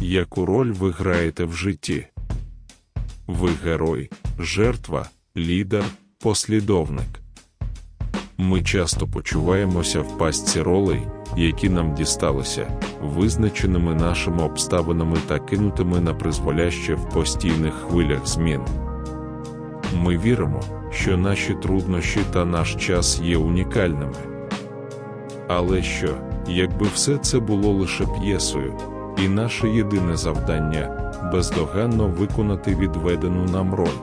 яку роль ви граєте в житті. Ви герой, жертва, лідер, послідовник. Ми часто почуваємося в пастці ролей, які нам дісталися, визначеними нашими обставинами та кинутими на призволяще в постійних хвилях змін. Ми віримо, що наші труднощі та наш час є унікальними. Але що, якби все це було лише п'єсою, і наше єдине завдання бездоганно виконати відведену нам роль?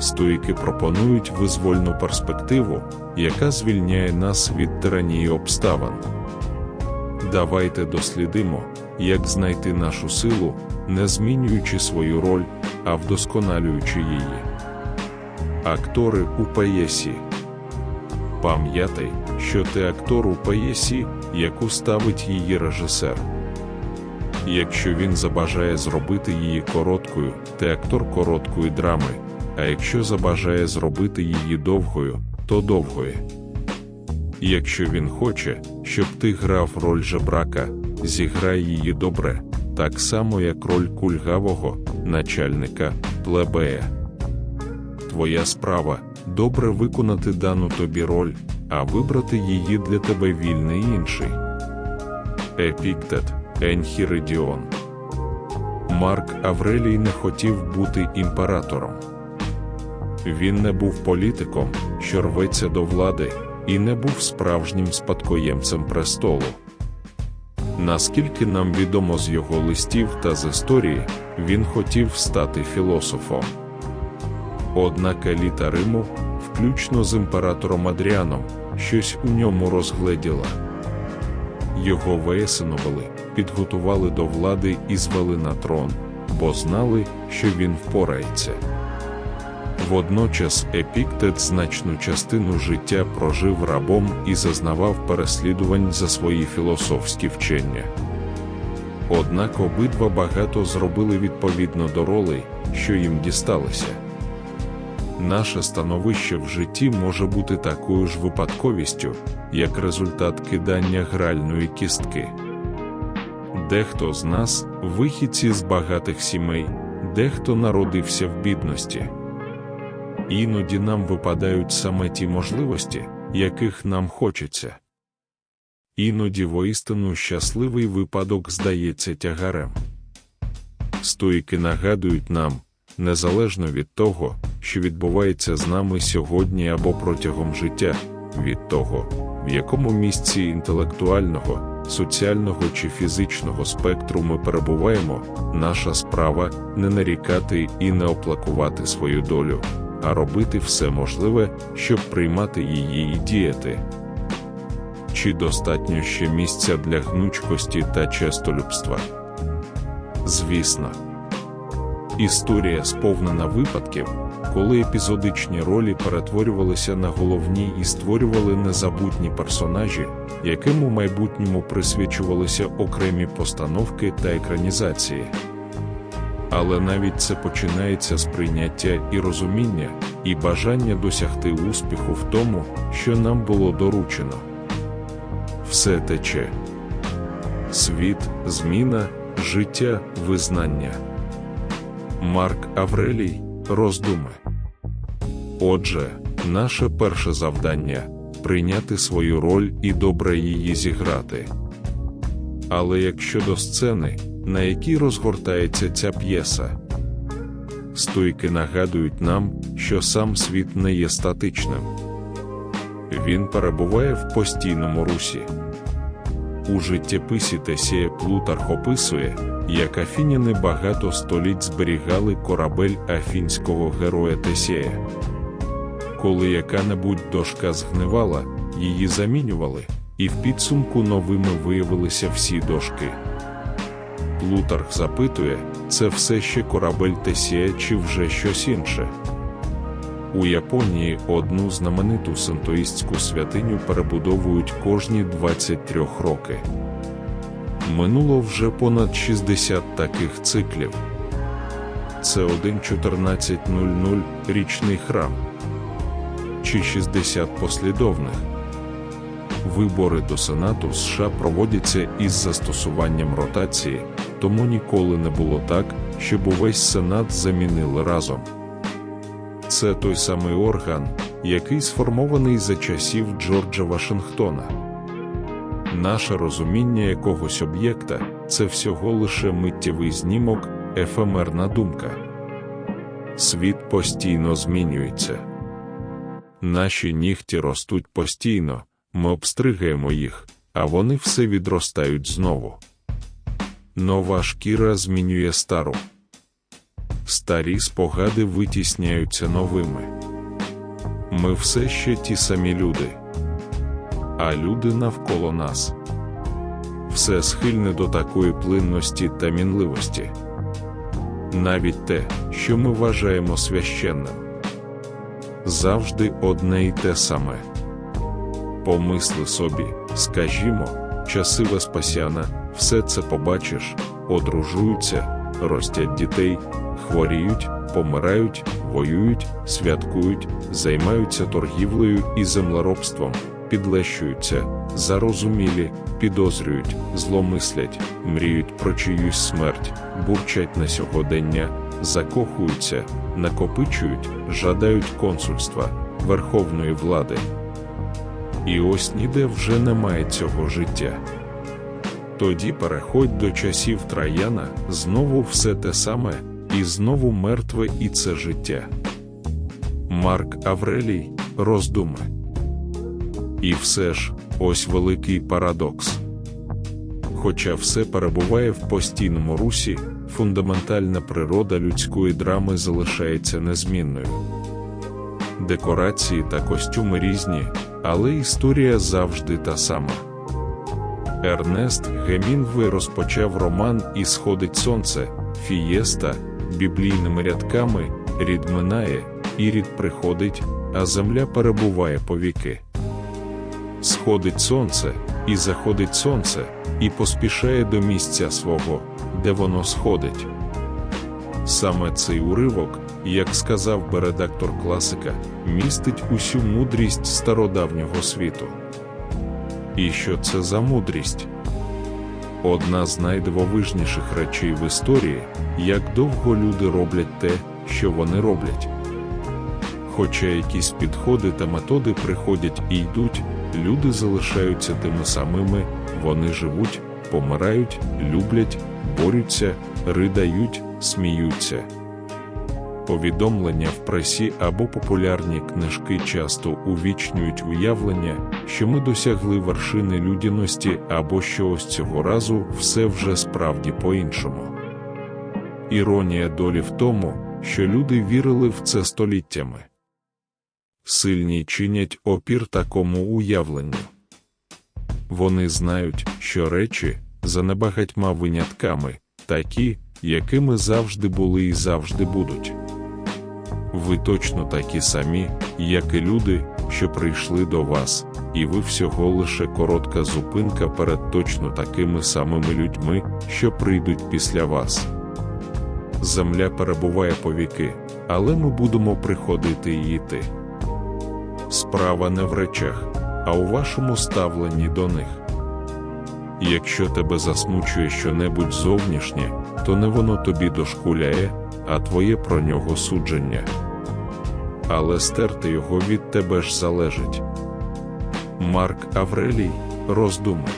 Стоїки пропонують визвольну перспективу, яка звільняє нас від тиранії обставин. Давайте дослідимо, як знайти нашу силу, не змінюючи свою роль, а вдосконалюючи її. Актори у п'єсі Пам'ятай, що ти актор у п'єсі, яку ставить її режисер. Якщо він забажає зробити її короткою, ти актор короткої драми, а якщо забажає зробити її довгою, то довгої. Якщо він хоче, щоб ти грав роль жебрака, зіграй її добре, так само як роль кульгавого, начальника, плебея. Твоя справа добре виконати дану тобі роль, а вибрати її для тебе вільний інший. Епіктет, Енхіридіон. Марк Аврелій не хотів бути імператором. Він не був політиком, що рветься до влади, і не був справжнім спадкоємцем престолу. Наскільки нам відомо з його листів та з історії, він хотів стати філософом. Однак еліта Риму, включно з імператором Адріаном, щось у ньому розгледіла. Його виесиновали, підготували до влади і звели на трон, бо знали, що він впорається. Водночас Епіктет значну частину життя прожив рабом і зазнавав переслідувань за свої філософські вчення. Однак обидва багато зробили відповідно до ролей, що їм дісталися. Наше становище в житті може бути такою ж випадковістю, як результат кидання гральної кістки. Дехто з нас вихідці з багатих сімей, дехто народився в бідності. Іноді нам випадають саме ті можливості, яких нам хочеться. Іноді воістину щасливий випадок здається тягарем. Стойки нагадують нам, незалежно від того, що відбувається з нами сьогодні або протягом життя, від того, в якому місці інтелектуального, соціального чи фізичного спектру ми перебуваємо, наша справа не нарікати і не оплакувати свою долю, а робити все можливе, щоб приймати її і діяти. Чи достатньо ще місця для гнучкості та честолюбства? Звісно. Історія сповнена випадків, коли епізодичні ролі перетворювалися на головні і створювали незабутні персонажі, яким у майбутньому присвячувалися окремі постановки та екранізації. Але навіть це починається з прийняття і розуміння, і бажання досягти успіху в тому, що нам було доручено. Все тече. Світ, зміна, життя, визнання. Марк Аврелій роздуми. Отже, наше перше завдання прийняти свою роль і добре її зіграти. Але як щодо сцени, на якій розгортається ця п'єса, стойки нагадують нам, що сам світ не є статичним. Він перебуває в постійному русі. У життєписі Тесія Плутарх описує, як афіняни багато століть зберігали корабель афінського героя Тесія. Коли яка-небудь дошка згнивала, її замінювали, і в підсумку новими виявилися всі дошки. Плутарх запитує, це все ще корабель Тесія чи вже щось інше. У Японії одну знамениту синтоїстську святиню перебудовують кожні 23 роки. Минуло вже понад 60 таких циклів. Це один 14.00 річний храм чи 60 послідовних. Вибори до Сенату США проводяться із застосуванням ротації, тому ніколи не було так, щоб увесь сенат замінили разом. Це той самий орган, який сформований за часів Джорджа Вашингтона. Наше розуміння якогось об'єкта це всього лише миттєвий знімок, ефемерна думка. Світ постійно змінюється. Наші нігті ростуть постійно, ми обстригаємо їх, а вони все відростають знову. Нова шкіра змінює стару. Старі спогади витісняються новими. Ми все ще ті самі люди, а люди навколо нас. Все схильне до такої плинності та мінливості. Навіть те, що ми вважаємо священним, завжди одне й те саме. Помисли собі, скажімо, часи Веспасіана, все це побачиш, одружуються, ростять дітей, хворіють, помирають, воюють, святкують, займаються торгівлею і землеробством, підлещуються, зарозумілі, підозрюють, зломислять, мріють про чиюсь смерть, бурчать на сьогодення, закохуються, накопичують, жадають консульства, верховної влади. І ось ніде вже немає цього життя. Тоді переходь до часів Траяна, знову все те саме, і знову мертве і це життя. Марк Аврелій, роздуми. І все ж, ось великий парадокс. Хоча все перебуває в постійному русі, фундаментальна природа людської драми залишається незмінною. Декорації та костюми різні, але історія завжди та сама. Ернест Гемінгвей розпочав роман І сходить сонце, фієста, біблійними рядками, рід минає, і рід приходить, а земля перебуває по віки. Сходить сонце, і заходить сонце, і поспішає до місця свого, де воно сходить. Саме цей уривок, як сказав би редактор класика, містить усю мудрість стародавнього світу. І що це за мудрість? Одна з найдивовижніших речей в історії, як довго люди роблять те, що вони роблять. Хоча якісь підходи та методи приходять і йдуть, люди залишаються тими самими, вони живуть, помирають, люблять, борються, ридають, сміються. Повідомлення в пресі або популярні книжки часто увічнюють уявлення, що ми досягли вершини людяності або що ось цього разу все вже справді по-іншому. Іронія долі в тому, що люди вірили в це століттями. Сильні чинять опір такому уявленню. Вони знають, що речі, за небагатьма винятками, такі, якими завжди були і завжди будуть. Ви точно такі самі, як і люди, що прийшли до вас, і ви всього лише коротка зупинка перед точно такими самими людьми, що прийдуть після вас. Земля перебуває по віки, але ми будемо приходити і йти. Справа не в речах, а у вашому ставленні до них. Якщо тебе засмучує щонебудь зовнішнє, то не воно тобі дошкуляє, а твоє про нього судження. Але стерти його від тебе ж залежить. Марк Аврелій роздуми.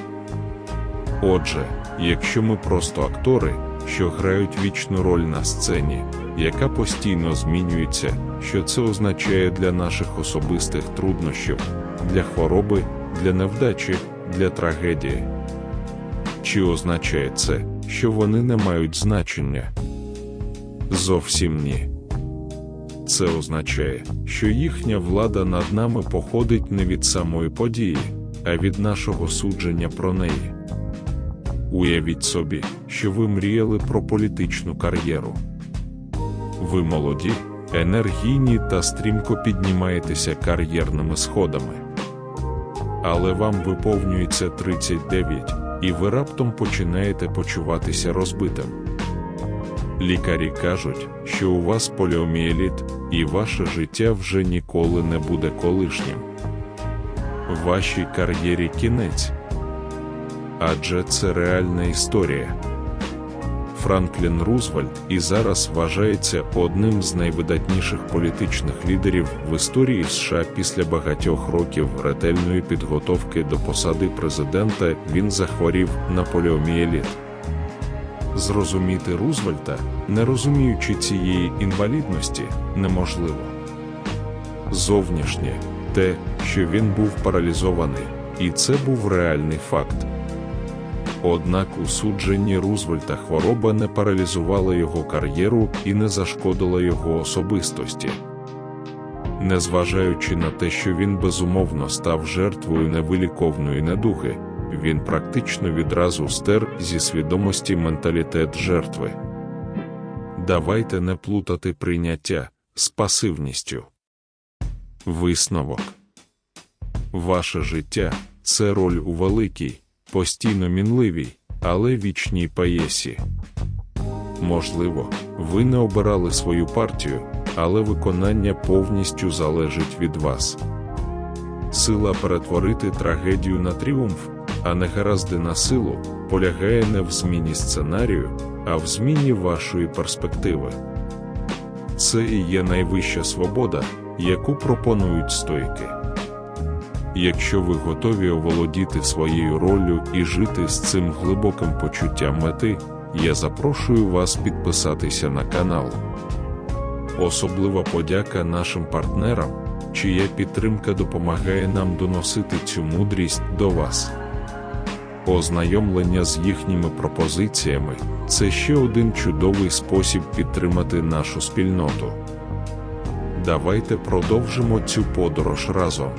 Отже, якщо ми просто актори, що грають вічну роль на сцені, яка постійно змінюється, що це означає для наших особистих труднощів, для хвороби, для невдачі, для трагедії. Чи означає це, що вони не мають значення? Зовсім ні. Це означає, що їхня влада над нами походить не від самої події, а від нашого судження про неї. Уявіть собі, що ви мріяли про політичну кар'єру. Ви молоді, енергійні та стрімко піднімаєтеся кар'єрними сходами. Але вам виповнюється 39, і ви раптом починаєте почуватися розбитим. Лікарі кажуть, що у вас поліомієліт, і ваше життя вже ніколи не буде колишнім. Вашій кар'єрі кінець. Адже це реальна історія. Франклін Рузвельт і зараз вважається одним з найвидатніших політичних лідерів в історії США після багатьох років ретельної підготовки до посади президента він захворів на поліомієліт. Зрозуміти Рузвельта, не розуміючи цієї інвалідності, неможливо. Зовнішнє те, що він був паралізований, і це був реальний факт. Однак у судженні Рузвельта хвороба не паралізувала його кар'єру і не зашкодила його особистості. Незважаючи на те, що він безумовно став жертвою невиліковної недуги, він практично відразу стер зі свідомості менталітет жертви. Давайте не плутати прийняття з пасивністю. Висновок Ваше життя це роль у великій, постійно мінливій, але вічній паєсі. Можливо, ви не обирали свою партію, але виконання повністю залежить від вас. Сила перетворити трагедію на тріумф, а не гаразди на силу, полягає не в зміні сценарію, а в зміні вашої перспективи. Це і є найвища свобода, яку пропонують стоїки. Якщо ви готові оволодіти своєю роллю і жити з цим глибоким почуттям мети, я запрошую вас підписатися на канал. Особлива подяка нашим партнерам, чия підтримка допомагає нам доносити цю мудрість до вас. Ознайомлення з їхніми пропозиціями це ще один чудовий спосіб підтримати нашу спільноту. Давайте продовжимо цю подорож разом.